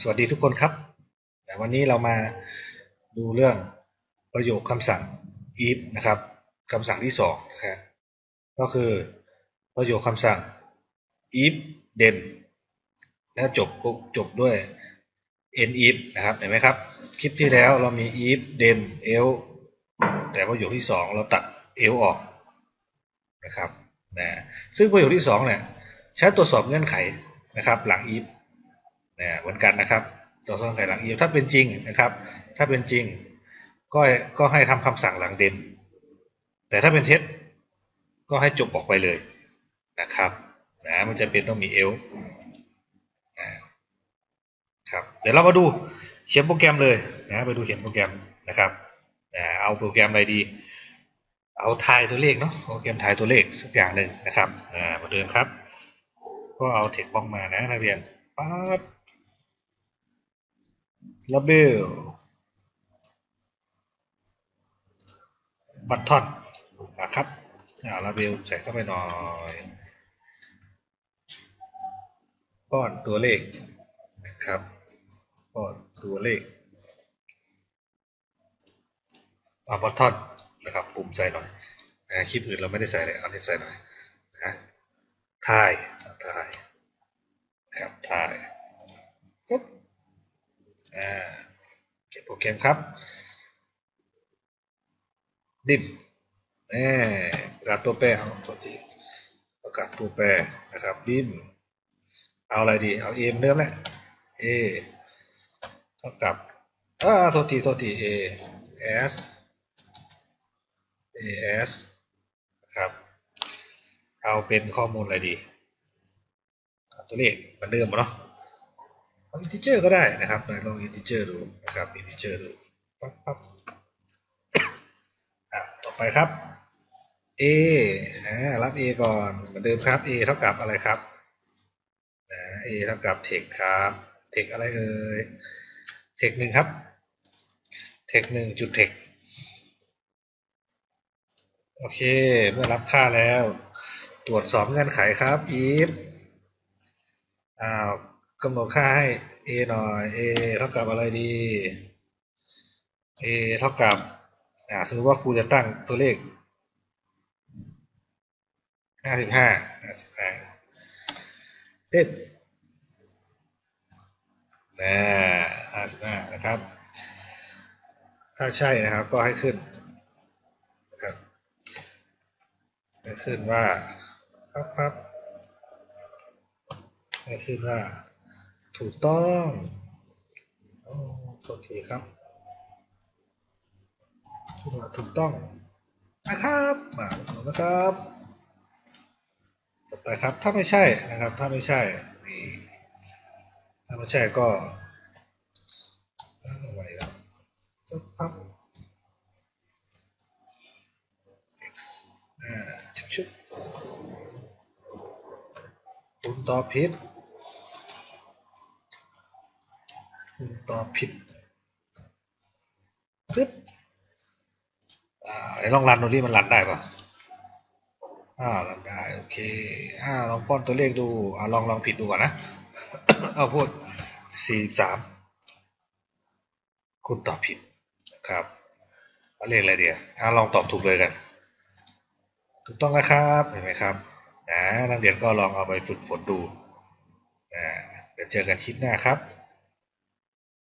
สวัสดีทุกคนครับ แต่วันนี้เรามาดูเรื่องประโยคคำสั่ง if นะครับคำสั่งที่สองนะครับก็คือประโยคคำสั่ง if then แล้วจบปุ๊บจบด้วย end if นะครับเห็นไหมครับ คลิปที่แล้วเรามี if then else แต่ประโยคที่สองเราตัด else ออกนะครับนะซึ่งประโยคที่สองเนี่ยใช้ตรวจสอบเงื่อนไขนะครับ หลัง if นะเหมือนกันนะครับตัวสองไขหลัง if ถ้าเป็นจริงนะครับ ถ้าเป็นจริงก็ก็ให้ทำคำสั่งหลังเดนแต่ถ้าเป็นเท็จก็ให้จบออกไปเลยนะครับนะมันจะเป็นต้องมีเอลนะครับเดี๋ยวเรามาดูเขียนโปรแกรมเลยนะไปดูเขียนโปรแกรมนะครับนะเอาโปรแกรมอะไรดี เอาทายตัวเลขเนาะโปรแกรมทายตัวเลขสักอย่างหนึ่งนะครับอ่ามาเดิมครับ ก็เอาเทคบ็อกมานะนักเรียนปั๊บ ลับเบลบัตทอนนะครับอ่าลาเบลใส่เข้าไปหน่อยป้อนตัวเลขนะครับป้อนตัวเลขเอาบัตทอนนะครับ ปุ่มใส่หน่อยนะคลิปอื่นเราไม่ได้ใส่เลยเอาเนี้ใส่หน่อยนะทายทายครับทายฟุ๊บ อ่าเก็บโปรแกรมครับ ดิมเอ่ประกาตัวแปรเอาตัวทีประกาศตัวแปรนะครับดิมเอาอะไรดี เอา a เหมือเดิมแหละ a เท่ากับอ่าโทษทีโทษที a s a s ครับเอาเป็นข้อมูลอะไรดีเอาตัวเลขเหมือนเดิมเนาะ เอาอินทิเจอร์ก็ได้นะครับลองอินทิเจอร์ดูนะครับอินทิเจอร์ดูปั๊บปั๊บอะต่อไปครับ a อ่ารับ a ก่อนเหมือนเดิมครับ a เท่ากับอะไรครับนะ a เท่ากับ text ครับ text อะไรเอ่ย text หนึ่งครับ text หนึ่งจุด text โอเค เมื่อรับค่าแล้ว ตรวจสอบเงื่อนไขครับ if อ้าว กำหนดค่าให้ a หน่อย a เท่ากับอะไรดี a เท่ากับ อ่าสมมติว่าครูจะตั้งตัวเลขห้าสิบห้าห้าสิบห้าเด็ดนะห้าสิบห้านะครับ ถ้าใช่นะครับก็ให้ขึ้นนะครับให้ขึ้นว่าครับครับให้ขึ้นว่า ถูกต้องโอ้โทษทีครับถูกต้องนะครับมาดูนะครับ ต่อไปครับ ถ้าไม่ใช่นะครับ ถ้าไม่ใช่นี่ถ้าไม่ใช่ก็เอาไว้แล้วสักพักชุบชุบคุณตอบผิดคุณ ตอบผิดปึ๊บอ่าไหนลองรันดูที่มันรันได้ปะอ่ารันได้โอเคอ่าลองป้อนตัวเลขดูอ่าลองลองผิดดูก่อนนะเอาพูดสี่สามคุณตอบผิดนะครับเอาเลขอะไรเดียวอ่าลองตอบถูกเลยกันถูกต้องนะครับเห็นไหมครับนะนักเรียนก็ลองเอาไปฝึกฝนดูนะเดี๋ยวเจอกันคลิปหน้าครับ